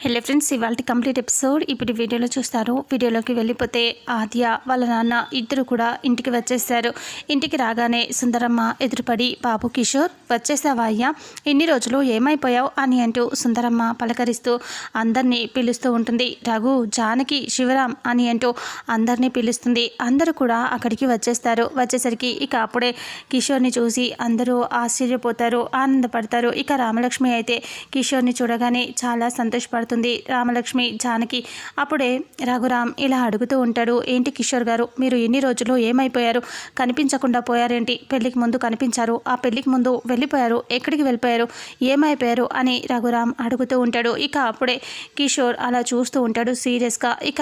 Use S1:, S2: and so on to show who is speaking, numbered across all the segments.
S1: Hello friends ఇవాళ complete episode. ఇప్పుడు వీడియోలో చూస్తారు. వీడియోలోకి వెళ్ళిపోతే ఆద్య వాళ్ళ నాన్న ఇద్దరు కూడా ఇంటికి వచ్చేసారు ఇంటికి రాగానే సుందరమ్మ ఎదురుపడి బాబు కిషోర్ వచ్చేసావా అయ్యా? ఎన్ని రోజులు ఏమైపోయావు? అని అంటూ సుందరమ్మ పలకరిస్తూ అందరినీ పిలుస్తూ ఉంటుంది. రఘు జానకి శివరాం అని అంటూ అందరినీ పిలుస్తుంది. అందరూ కూడా అక్కడికి వచ్చేస్తారు. వచ్చేసరికి ఇక అప్పుడే కిషోర్ని చూసి అందరూ ఆశ్చర్యపోతారు ఆనందపడతారు. ఇక రామలక్ష్మి అయితే కిషోర్ని చూడగానే చాలా సంతోషపడుతుంది రామలక్ష్మి జానకి అప్పుడే రఘురామ్ ఇలా అడుగుతూ ఉంటాడు ఏంటి కిషోర్ గారు మీరు ఎన్ని రోజులు ఏమైపోయారు? కనిపించకుండా పోయారేంటి? పెళ్ళికి ముందు కనిపించారు. ఆ పెళ్ళికి ముందు వెళ్ళిపోయారు. ఎక్కడికి వెళ్ళిపోయారు? ఏమైపోయారు? అని రఘురామ్ అడుగుతూ ఉంటాడు. ఇక అప్పుడే కిషోర్ అలా చూస్తూ ఉంటాడు సీరియస్గా. ఇక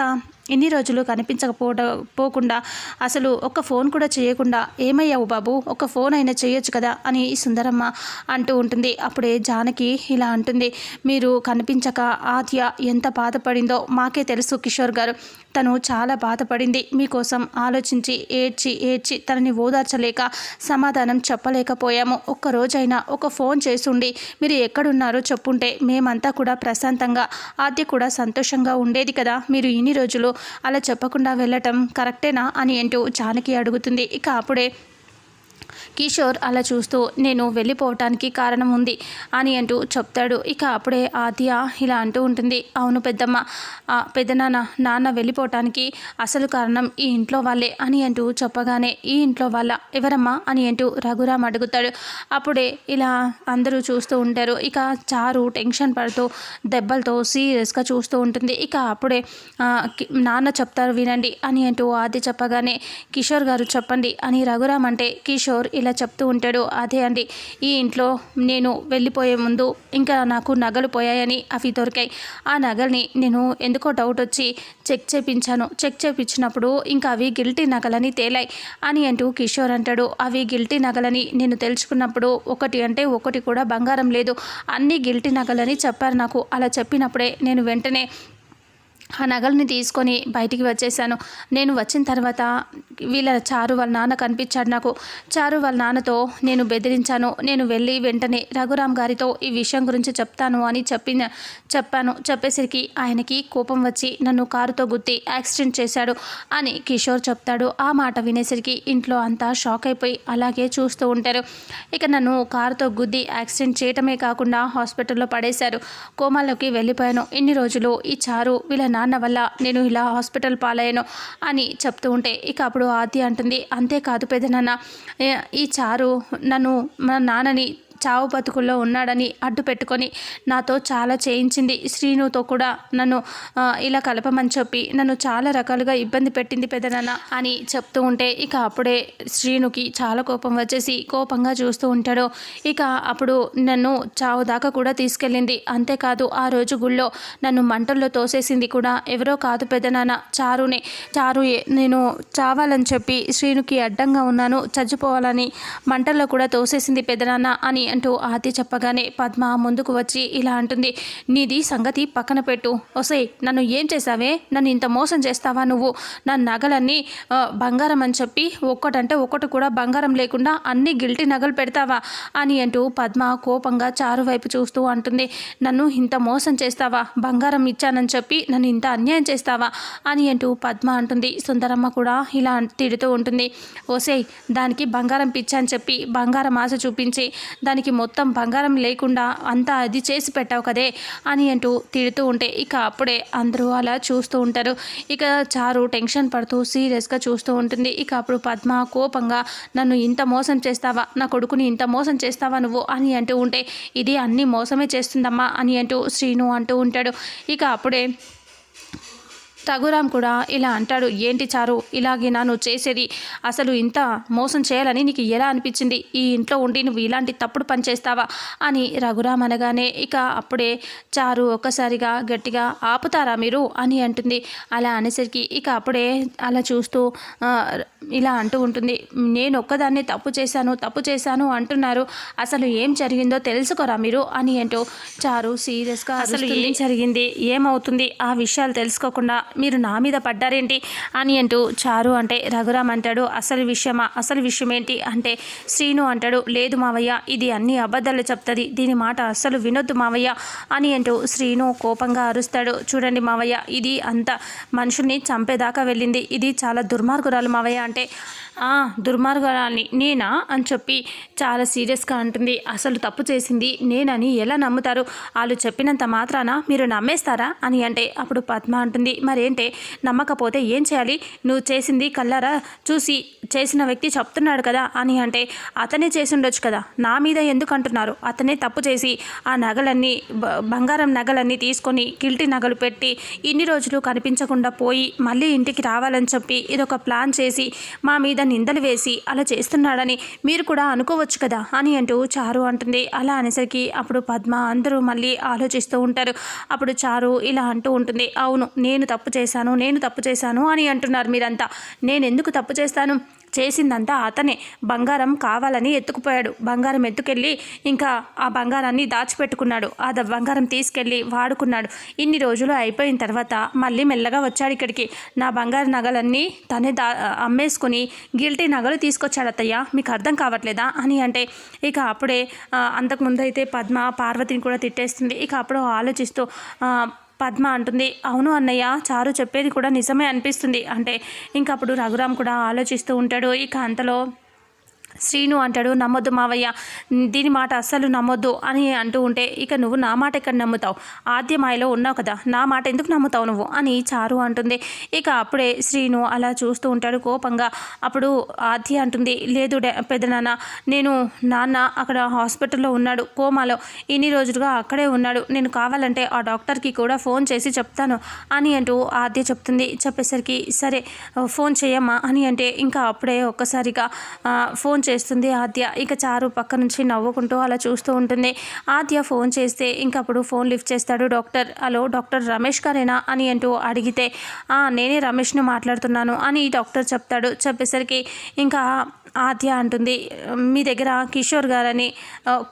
S1: ఇన్ని రోజులు కనిపించకపోవడ పోకుండా అసలు ఒక ఫోన్ కూడా చేయకుండా ఏమయ్యావు బాబు? ఒక ఫోన్ అయినా చేయొచ్చు కదా? అని సుందరమ్మ అంటూ ఉంటుంది. అప్పుడే జానకి ఇలా అంటుంది. మీరు కనిపించక ఆద్య ఎంత బాధపడిందో మాకే తెలుసు కిషోర్ గారు. తను చాలా బాధపడింది. మీకోసం ఆలోచించి ఏడ్చి ఏడ్చి తనని ఓదార్చలేక సమాధానం చెప్పలేకపోయాము. ఒక్కరోజైనా ఒక ఫోన్ చేసుండి మీరు ఎక్కడున్నారో చెప్పుంటే మేమంతా కూడా ప్రశాంతంగా ఆద్య కూడా సంతోషంగా ఉండేది కదా? మీరు ఇన్ని రోజులు అలా చెప్పకుండా వెళ్ళటం కరెక్టేనా అని అంటూ జానకి అడుగుతుంది. ఇక అప్పుడే కిషోర్ అలా చూస్తూ నేను వెళ్ళిపోవటానికి కారణం ఉంది అని అంటూ చెప్తాడు. ఇక అప్పుడే ఆద్య ఇలా అంటూ ఉంటుంది. అవును పెద్దమ్మ పెద్దనాన్న నాన్న వెళ్ళిపోవటానికి అసలు కారణం ఈ ఇంట్లో వాళ్ళే అని అంటూ చెప్పగానే ఈ ఇంట్లో వాళ్ళ ఎవరమ్మా? అని అంటూ రఘురామ్ అడుగుతాడు. అప్పుడే ఇలా అందరూ చూస్తూ ఉంటారు. ఇక చారు టెన్షన్ పడుతూ దెబ్బలతో సీరియస్గా చూస్తూ ఉంటుంది. ఇక అప్పుడే నాన్న చెప్తారు వినండి అని అంటూ ఆది చెప్పగానే కిషోర్ గారు చెప్పండి అని రఘురామ్ అంటే కిషోర్ కిషోర్ ఇలా చెప్తూ ఉంటాడు అదే అండి ఈ ఇంట్లో నేను వెళ్ళిపోయే ముందు ఇంకా నాకు నగలు పోయాయని అవి దొరికాయి. ఆ నగల్ని నేను ఎందుకో డౌట్ వచ్చి చెక్ చేపించాను. చెక్ చేపించినప్పుడు ఇంకా అవి గిల్టీ నగలని తేలాయి అని అంటూ కిషోర్ అంటాడు. అవి గిల్టీ నగలని నేను తెలుసుకున్నప్పుడు ఒకటి అంటే ఒకటి కూడా బంగారం లేదు. అన్ని గిల్టీ నగలని చెప్పారు నాకు. అలా చెప్పినప్పుడే నేను వెంటనే ఆ నగల్ని తీసుకొని బయటికి వచ్చేసాను. నేను వచ్చిన తర్వాత వీళ్ళ చారు వాళ్ళ నాన్న కనిపించాడు నాకు. చారు వాళ్ళ నాన్నతో నేను బెదిరించాను. నేను వెళ్ళి వెంటనే రఘురామ్ గారితో ఈ విషయం గురించి చెప్తాను అని చెప్పిన చెప్పాను. చెప్పేసరికి ఆయనకి కోపం వచ్చి నన్ను కారుతో గుద్ది యాక్సిడెంట్ చేశాడు అని కిషోర్ చెప్తాడు. ఆ మాట వినేసరికి ఇంట్లో అంతా షాక్ అయిపోయి అలాగే చూస్తూ ఉంటారు. ఇక నన్ను కారుతో గుద్ది యాక్సిడెంట్ చేయటమే కాకుండా హాస్పిటల్లో పడేశారు. కోమాలోకి వెళ్ళిపోయాను. ఇన్ని రోజులు ఈ చారు వీళ్ళ నాన్న వల్ల నేను ఇలా హాస్పిటల్ పాలయ్యాను అని చెప్తూ ఉంటే ఇక అప్పుడు ఆది అంటుంది అంతేకాదు పెదనాన్న నాన్న ఈ చారు నన్ను మా నాన్నని చావు బతుకుల్లో ఉన్నాడని అడ్డు పెట్టుకొని నాతో చాలా చేయించింది. శ్రీనుతో కూడా నన్ను ఇలా కలపమని చెప్పి నన్ను చాలా రకాలుగా ఇబ్బంది పెట్టింది పెదనాన్న అని చెప్తూ ఉంటే ఇక అప్పుడే శ్రీనుకి చాలా కోపం వచ్చేసి కోపంగా చూస్తూ ఉంటాడు. ఇక అప్పుడు నన్ను చావు దాకా కూడా తీసుకెళ్ళింది. అంతేకాదు ఆ రోజు గుళ్ళో నన్ను మంటల్లో తోసేసింది కూడా ఎవరో కాదు పెదనాన్న. చారునే చారు నేను చావాలని చెప్పి శ్రీనుకి అడ్డంగా ఉన్నాను చచ్చిపోవాలని మంటల్లో కూడా తోసేసింది పెదనాన్న అని అంటూ ఆతి చెప్పగానే పద్మ ముందుకు వచ్చి ఇలా అంటుంది నీది సంగతి పక్కన పెట్టు. ఒసై నన్ను ఏం చేసావే నన్ను ఇంత మోసం చేస్తావా నువ్వు? నా నగలన్నీ బంగారం అని చెప్పి ఒక్కటంటే ఒక్కటి కూడా బంగారం లేకుండా అన్ని గిల్టీ నగలు పెడతావా? అని అంటూ పద్మ కోపంగా చారు వైపు చూస్తూ అంటుంది నన్ను ఇంత మోసం చేస్తావా? బంగారం ఇచ్చానని చెప్పి నన్ను ఇంత అన్యాయం చేస్తావా? అని అంటూ పద్మ అంటుంది సుందరమ్మ కూడా ఇలా తిడుతూ ఉంటుంది ఓసేయ్ దానికి బంగారం పిచ్చా అని చెప్పి బంగారం ఆశ చూపించి దాని దానికి మొత్తం బంగారం లేకుండా అంతా అది చేసి పెట్టావు కదే అని అంటూ తిడుతూ ఉంటే ఇక అప్పుడే అందరూ అలా చూస్తూ ఉంటారు. ఇక చారు టెన్షన్ పడుతూ సీరియస్గా చూస్తూ ఉంటుంది. ఇక అప్పుడు పద్మ కోపంగా నన్ను ఇంత మోసం చేస్తావా? నా కొడుకుని ఇంత మోసం చేస్తావా నువ్వు? అని అంటూ ఉంటే ఇది అన్ని మోసమే చేస్తుందమ్మా అని అంటూ శ్రీను అంటూ ఉంటాడు. ఇక అప్పుడే రఘురామ్ కూడా ఇలా అంటాడు ఏంటి చారు? ఇలాగే నా నువ్వు చేసేది. అసలు ఇంత మోసం చేయాలని నీకు ఎలా అనిపించింది? ఈ ఇంట్లో ఉండి నువ్వు ఇలాంటి తప్పుడు పని చేస్తావా? అని రఘురామ్ అనగానే ఇక అప్పుడే చారు ఒక్కసారిగా గట్టిగా ఆపుతారా మీరు? అని అంటుంది. అలా అనేసరికి ఇక అప్పుడే అలా చూస్తూ ఇలా అంటూ ఉంటుంది. నేను ఒక్కదాన్ని తప్పు చేశాను తప్పు చేశాను అంటున్నారు. అసలు ఏం జరిగిందో తెలుసుకోరా మీరు? అని అంటూ చారు సీరియస్గా అసలు ఏం జరిగింది? ఏమవుతుంది? ఆ విషయాలు తెలుసుకోకుండా మీరు నా మీద పడ్డారేంటి అని అంటూ చారు అంటే రఘురామ్ అంటాడు అసలు విషయమా? అసలు విషయం ఏంటి అంటే శ్రీను అంటాడు లేదు మావయ్య ఇది అన్ని అబద్ధాలు చెప్తుంది దీని మాట అస్సలు వినొద్దు మావయ్య అని అంటూ శ్రీను కోపంగా అరుస్తాడు. చూడండి మావయ్య ఇది అంత మనుషుల్ని చంపేదాకా వెళ్ళింది ఇది చాలా దుర్మార్గురాలు మావయ్య అంటే "ఆ, దుర్మార్గురాలని నేనా? అని చెప్పి చాలా సీరియస్గా అంటుంది. అసలు తప్పు చేసింది నేనని ఎలా నమ్ముతారు? వాళ్ళు చెప్పినంత మాత్రాన మీరు నమ్మేస్తారా? అని అంటే అప్పుడు పద్మ అంటుంది. అదేంటే నమ్మకపోతే ఏం చేయాలి? నువ్వు చేసింది కల్లారా చూసి చేసిన వ్యక్తి చెప్తున్నాడు కదా అని అంటే అతనే చేసి ఉండొచ్చు కదా. నా మీద ఎందుకు అంటున్నారు? అతనే తప్పు చేసి ఆ నగలన్నీ బ- బంగారం నగలన్నీ తీసుకొని కిల్టి నగలు పెట్టి ఇన్ని రోజులు కనిపించకుండా పోయి మళ్ళీ ఇంటికి రావాలని చెప్పి ఇదొక ప్లాన్ చేసి మా మీద నిందలు వేసి అలా చేస్తున్నాడని మీరు కూడా అనుకోవచ్చు కదా అని అంటూ చారు అంటుంది. అలా అనేసరికి అప్పుడు పద్మ అందరూ మళ్ళీ ఆలోచిస్తూ ఉంటారు. అప్పుడు చారు ఇలా అంటూ ఉంటుంది. అవును నేను తప్పు తప్పు చేశాను నేను తప్పు చేశాను అని అంటున్నారు మీరంతా. నేను ఎందుకు తప్పు చేస్తాను? చేసిందంతా అతనే. బంగారం కావాలని ఎత్తుకుపోయాడు. బంగారం ఎత్తుకెళ్ళి ఇంకా ఆ బంగారాన్ని దాచిపెట్టుకున్నాడు. ఆ ద- బంగారం తీసుకెళ్ళి వాడుకున్నాడు. ఇన్ని రోజులు అయిపోయిన తర్వాత మళ్ళీ మెల్లగా వచ్చాడు ఇక్కడికి. నా బంగారు నగలన్నీ తనే దా అమ్మేసుకుని గిల్టీ నగలు తీసుకొచ్చాడు అత్తయ్య మీకు అర్థం కావట్లేదా అని అంటే ఇక అప్పుడే అంతకుముందు అయితే పద్మ పార్వతిని కూడా తిట్టేస్తుంది. ఇక అప్పుడు ఆలోచిస్తూ పద్మ అంటుంది. అవును అన్నయ్య చారు చెప్పేది కూడా నిజమే అనిపిస్తుంది. అంటే ఇంకప్పుడు రఘురామ్ కూడా ఆలోచిస్తూ ఉంటాడు. ఇక అంతలో శ్రీను అంటాడు నమ్మొద్దు మావయ్య దీని మాట అస్సలు నమ్మొద్దు అని అంటూ ఉంటే ఇక నువ్వు నా మాట ఎక్కడ నమ్ముతావు? ఆద్యమాయలో ఉన్నావు కదా నా మాట ఎందుకు నమ్ముతావు నువ్వు? అని చారు అంటుంది. ఇక అప్పుడే శ్రీను అలా చూస్తూ ఉంటాడు కోపంగా. అప్పుడు ఆద్య అంటుంది లేదు డా- పెదనాన్న నేను నాన్న అక్కడ హాస్పిటల్లో ఉన్నాడు కోమాలో. ఇన్ని రోజులుగా అక్కడే ఉన్నాడు. నేను కావాలంటే ఆ డాక్టర్కి కూడా ఫోన్ చేసి చెప్తాను అని అంటూ ఆద్య చెప్తుంది. చెప్పేసరికి సరే ఫోన్ చేయమ్మా అని అంటే ఇంకా అప్పుడే ఒక్కసారిగా ఫోన్ చేస్తుంది ఆద్య. ఇక చారు పక్క నుంచి నవ్వుకుంటూ అలా చూస్తూ ఉంటుంది. ఆద్య ఫోన్ చేస్తే ఇంకప్పుడు ఫోన్ లిఫ్ట్ చేస్తాడు డాక్టర్. హలో డాక్టర్ రమేష్ గారేనా? అని అంటూ అడిగితే నేనే రమేష్ని మాట్లాడుతున్నాను అని డాక్టర్ చెప్తాడు. చెప్పేసరికి ఇంకా ఆద్య అంటుంది మీ దగ్గర కిషోర్ గారని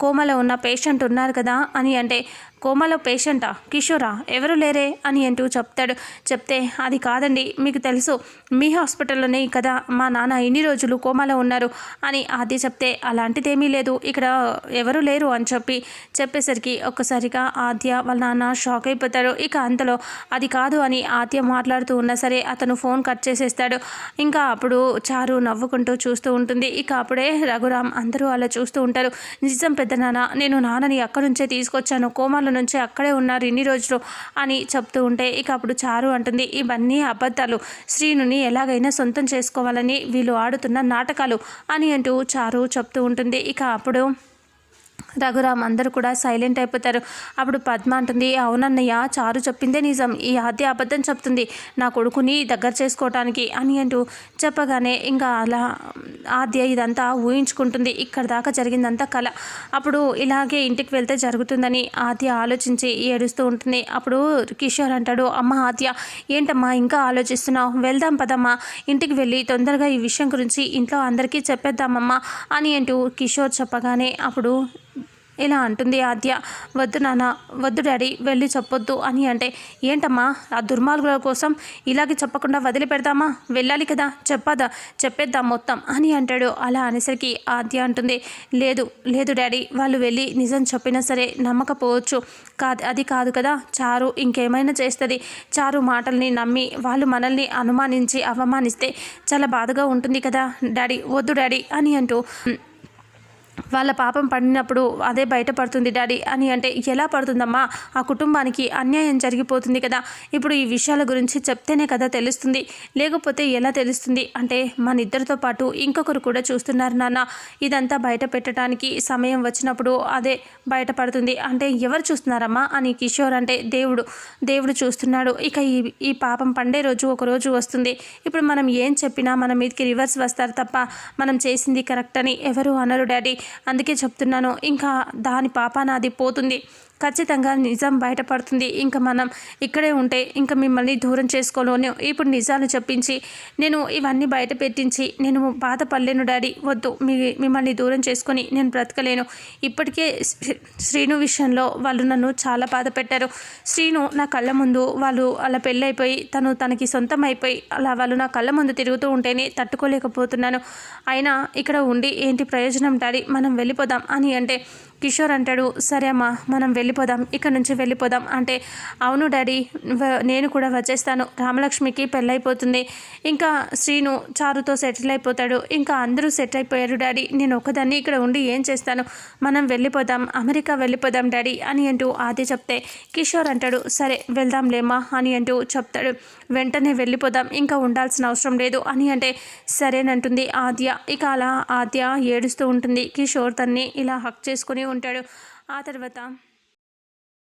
S1: కోమలో ఉన్న పేషెంట్ ఉన్నారు కదా అని అంటే కోమలో పేషెంటా? కిషోరా? ఎవరు లేరే? అని అంటూ చెప్తాడు. చెప్తే అది కాదండి మీకు తెలుసు మీ హాస్పిటల్లోనే కదా మా నాన్న ఇన్ని రోజులు కోమాలో ఉన్నారు అని ఆద్య చెప్తే అలాంటిదేమీ లేదు ఇక్కడ ఎవరు లేరు అని చెప్పి చెప్పేసరికి ఒక్కసారిగా ఆద్య వాళ్ళ నాన్న షాక్ అయిపోతాడు. ఇక అంతలో అది కాదు అని ఆద్య మాట్లాడుతూ ఉన్నా సరే అతను ఫోన్ కట్ చేసేస్తాడు. ఇంకా అప్పుడు చారు నవ్వుకుంటూ చూస్తూ ఉంటుంది. ఇక అప్పుడే రఘురామ్ అందరూ అలా చూస్తూ ఉంటారు. నిజం పెద్ద నాన్న నేను నాన్నని అక్కడి నుంచే తీసుకొచ్చాను. కోమాల నుంచే అక్కడే ఉన్నారు ఇన్ని రోజులు అని చెప్తూ ఉంటే ఇక అప్పుడు చారు అంటుంది ఇవన్నీ అబద్ధాలు. శ్రీనుని ఎలాగైనా సొంతం చేసుకోవాలని వీళ్ళు ఆడుతున్న నాటకాలు అని అంటూ చారు చెప్తూ ఉంటుంది. ఇక అప్పుడు రఘురామ్ అందరూ కూడా సైలెంట్ అయిపోతారు. అప్పుడు పద్మ అంటుంది అవునన్నయ్య చారు చెప్పిందే నిజం. ఈ ఆద్య అబద్ధం చెప్తుంది. నా కొడుకుని దగ్గర చేసుకోవటానికి అని అంటూ చెప్పగానే ఇంకా అలా ఆద్య ఇదంతా ఊహించుకుంటుంది. ఇక్కడ దాకా జరిగిందంతా కళ అప్పుడు ఇలాగే ఇంటికి వెళ్తే జరుగుతుందని ఆద్య ఆలోచించి ఏడుస్తూ ఉంటుంది. అప్పుడు కిషోర్ అంటాడు అమ్మ ఆద్య ఏంటమ్మా ఇంకా ఆలోచిస్తున్నావు? వెళ్దాం పదమ్మా. ఇంటికి వెళ్ళి తొందరగా ఈ విషయం గురించి ఇంట్లో అందరికీ చెప్పేద్దామమ్మా అని అంటూ కిషోర్ చెప్పగానే అప్పుడు ఇలా అంటుంది ఆద్య. వద్దు నాన్న వద్దు డాడీ వెళ్ళి చెప్పొద్దు అని అంటే ఏంటమ్మా ఆ దుర్మార్గుల కోసం ఇలాగే చెప్పకుండా వదిలిపెడదామా? వెళ్ళాలి కదా చెప్పదా? చెప్పేద్దాం మొత్తం అని అంటాడు. అలా అనేసరికి ఆద్య అంటుంది లేదు లేదు డాడీ వాళ్ళు వెళ్ళి నిజం చెప్పినా సరే నమ్మకపోవచ్చు. కాదు అది కాదు కదా చారు ఇంకేమైనా చేస్తుంది. చారు మాటల్ని నమ్మి వాళ్ళు మనల్ని అనుమానించి అవమానిస్తే చాలా బాధగా ఉంటుంది కదా. డాడీ వద్దు డాడీ అని అంటూ వాళ్ళ పాపం పడినప్పుడు అదే బయటపడుతుంది డాడీ అని అంటే ఎలా పడుతుందమ్మా? ఆ కుటుంబానికి అన్యాయం జరిగిపోతుంది కదా. ఇప్పుడు ఈ విషయాల గురించి చెప్తేనే కదా తెలుస్తుంది. లేకపోతే ఎలా తెలుస్తుంది? అంటే మన ఇద్దరితో పాటు ఇంకొకరు కూడా చూస్తున్నారు నాన్న. ఇదంతా బయట పెట్టడానికి సమయం వచ్చినప్పుడు అదే బయటపడుతుంది. అంటే ఎవరు చూస్తున్నారమ్మా? అని కిషోర్ అంటే దేవుడు దేవుడు చూస్తున్నాడు. ఇక ఈ ఈ పాపం పండే రోజు ఒక రోజు వస్తుంది. ఇప్పుడు మనం ఏం చెప్పినా మన మీదకి రివర్స్ వస్తారు తప్ప మనం చేసింది కరెక్ట్ అని ఎవరు అనరు డాడీ అందుకే చెప్తున్నాను ఇంకా దాని పాపాన అది పోతుంది. ఖచ్చితంగా నిజం బయటపడుతుంది. ఇంకా మనం ఇక్కడే ఉంటే ఇంకా మిమ్మల్ని దూరం చేసుకోలేను ఇప్పుడు నిజాలు చెప్పించి నేను ఇవన్నీ బయట పెట్టించి నేను బాధపడలేను డాడీ. వద్దు మీ మిమ్మల్ని దూరం చేసుకొని నేను బ్రతకలేను. ఇప్పటికే శ్రీను విషయంలో వాళ్ళు నన్ను చాలా బాధ పెట్టారు. శ్రీను నా కళ్ళ ముందు వాళ్ళు అలా పెళ్ళైపోయి తను తనకి సొంతం అయిపోయి అలా వాళ్ళు నా కళ్ళ ముందు తిరుగుతూ ఉంటేనే తట్టుకోలేకపోతున్నాను. అయినా ఇక్కడ ఉండి ఏంటి ప్రయోజనం డాడీ? మనం వెళ్ళిపోదాం అని అంటే కిషోర్ అంటాడు సరే అమ్మా మనం వెళ్ళిపోదాం ఇక్కడ నుంచి వెళ్ళిపోదాం. అంటే అవును డాడీ వ- నేను కూడా వచ్చేస్తాను రామలక్ష్మికి పెళ్ళైపోతుంది. ఇంకా శ్రీను చారుతో సెటిల్ అయిపోతాడు. ఇంకా అందరూ సెట్ అయిపోయారు డాడీ. నేను ఒక్కదాన్ని ఇక్కడ ఉండి ఏం చేస్తాను? మనం వెళ్ళిపోదాం అమెరికా వెళ్ళిపోదాం డాడీ అని అంటూ ఆది చెప్తే కిషోర్ అంటాడు సరే వెళ్దాంలేమ్మా అని అంటూ చెప్తాడు. వెంటనే వెళ్ళిపోదాం ఇంకా ఉండాల్సిన అవసరం లేదు అని అంటే సరేనంటుంది ఆద్య. ఇక అలా ఆద్య ఏడుస్తూ ఉంటుంది. కిషోర్ తన్ని ఇలా హక్ చేసుకుని ఉంటాడు. ఆ తర్వాత